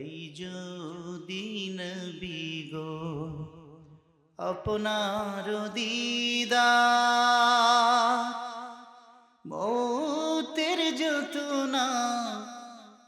পাই যদি নবী গো, আপনার দিদা মৌতের যত না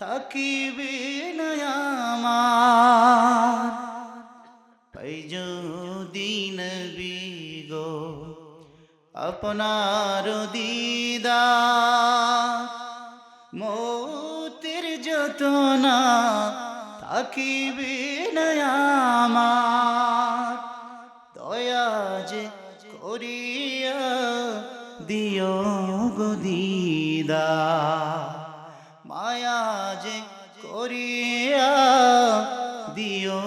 থাকিবে আমার। পাই যদি নবী গো, আপনার দিদা মৌতের থাকিবে আমার দয়া যে করিয়া দিও গো দিদা মায়া যে করিয়া দিও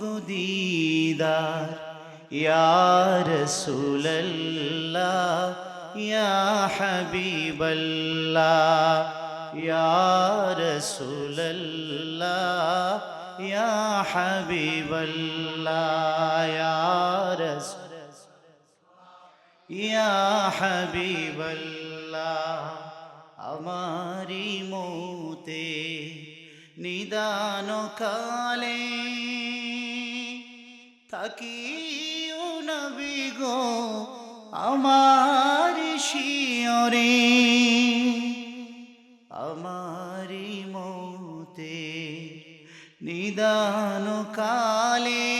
গো দিদার। ইয়া রসুল্লাহ ইয়া হাবিবাল্লাহ ইয়া রসুল্লাহ ইয়া হাবিবাল্লাহ ইয়া রসুল ইয়া হাবিবাল্লাহ আমারি মৌতে নিদান কালে থাকিও নবী গো আমার শিয়রে নিদান কালে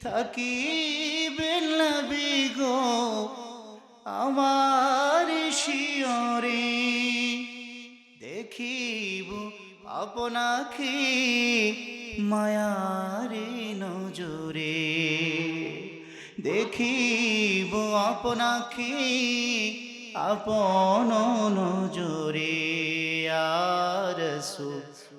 থাকিবেন নবী গো আমার শিয়রে। দেখিব আপনাকে মায়ারে নজরে। দেখিব আপনাকে আপন নজরে। আর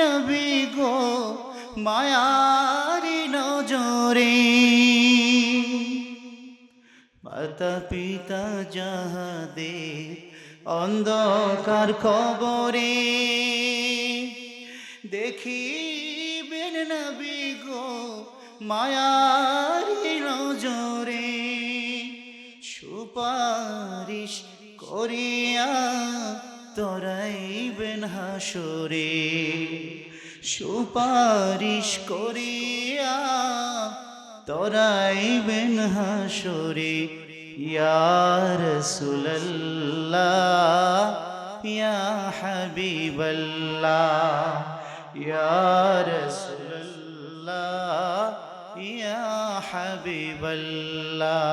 নবী গো, মায়ারি নজরে। মাতা পিতা যাহাদে অন্ধকার খবরে দেখিবেন নবী গো, মায়ারি নজরে। সুপারিশ করিয়া তরাইবেন হাসরে সুপারিশ করিয়া তরাইবেন হাসরে। ইয়ার সুল্লাহ ইয়া হাবিবাল্লাহ ইয়ার সুল্লাহ ইয়া হাবিবাল্লাহ।